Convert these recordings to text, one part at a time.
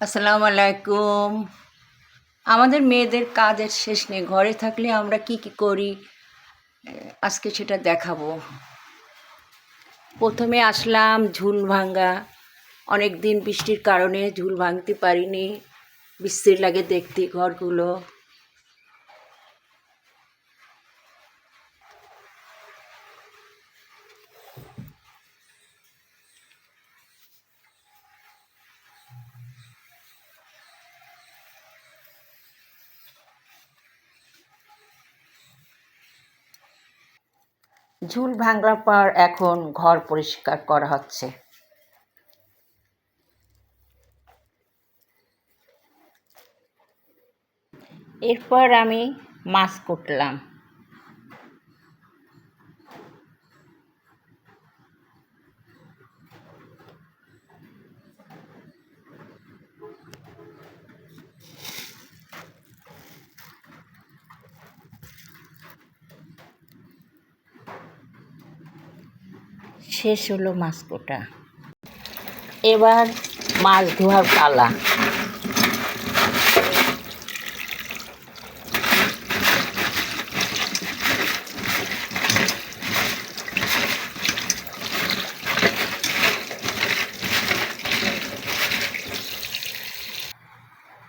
আসসালামু আলাইকুম। আমাদের মেয়েদের কাজের শেষ নেই, ঘরে থাকলে আমরা কি কি করি? আজকে সেটা দেখাবো। প্রথমে আসলাম ঝুল ভাঙ্গা। অনেক দিন বৃষ্টির কারণে ঝুল ভাঙতে পারিনি। বিশ্রী লাগে দেখতে ঘরগুলো। ঝুল ভাঙার পর এখন ঘর পরিষ্কার করা হচ্ছে। এরপর আমি মাছ কুটলাম। শেষ হলো মাছ কোটা। এবার মাছ ধোয়ার পালা।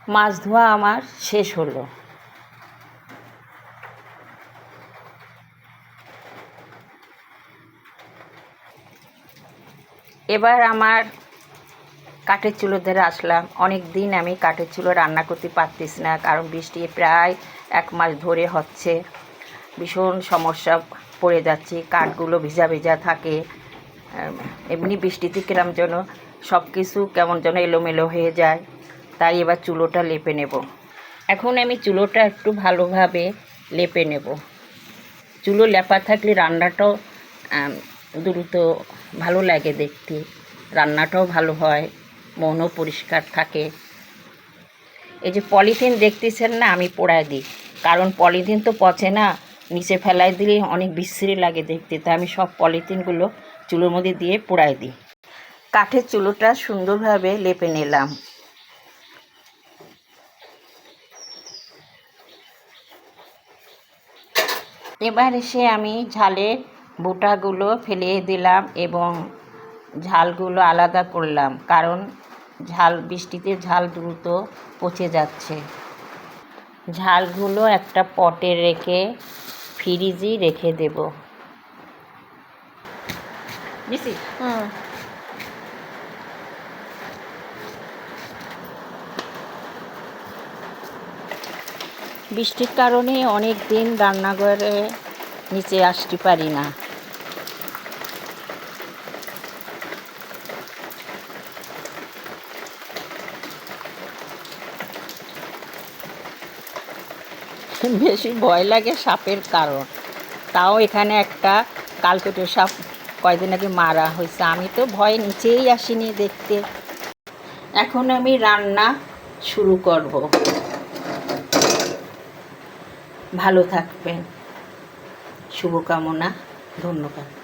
মাছ ধোয়া আমার শেষ হলো। এবার আমার কাঠের চুলো ধরে আসলাম। অনেক দিন আমি কাঠের চুলো রান্না করতে পারতেছি না, কারণ বৃষ্টি প্রায় এক মাস ধরে হচ্ছে। ভীষণ সমস্যা পড়ে যাচ্ছে, কাঠগুলো ভিজা ভিজা থাকে। এমনি বৃষ্টিতে কিরম যেন সব কিছু কেমন যেন এলোমেলো হয়ে যায়। তাই এবার চুলোটা লেপে নেব। এখন আমি চুলোটা একটু ভালোভাবে লেপে নেব। চুলো লেপা থাকলে রান্নাটাও দ্রুত ভালো লাগে দেখতে। রান্নাটাও ভালো হয়, মনও পরিষ্কার থাকে। এই যে পলিথিন দেখতেছেন না, আমি পোড়ায় দিই। কারণ পলিথিন তো পচে না, নিচে ফেলাই দিলে অনেক বিশ্রী লাগে দেখতে। তাই আমি সব পলিথিনগুলো চুলোর মধ্যে দিয়ে পোড়ায় দিই। কাঠের চুলোটা সুন্দরভাবে লেপে নিলাম। এবার এসে আমি ঝালের বোটাগুলো ফেলে দিলাম এবং ঝালগুলো আলাদা করলাম কারণ ঝাল বৃষ্টিতে ঝাল দ্রুত পচে যাচ্ছে। ঝালগুলো একটা পটে রেখে ফ্রিজে রেখে দেব। দিছি বৃষ্টির কারণে অনেক দিন রান্নাঘরে নিচে আসতে পারি না। বেশি ভয় লাগে সাপের কারণ। তাও এখানে একটা কালকেটের সাপ কয়দিন আগে মারা হয়েছে। আমি তো ভয় নিচেই আসিনি দেখতে। এখন আমি রান্না শুরু করব। ভালো থাকবেন। শুভকামনা, ধন্যবাদ।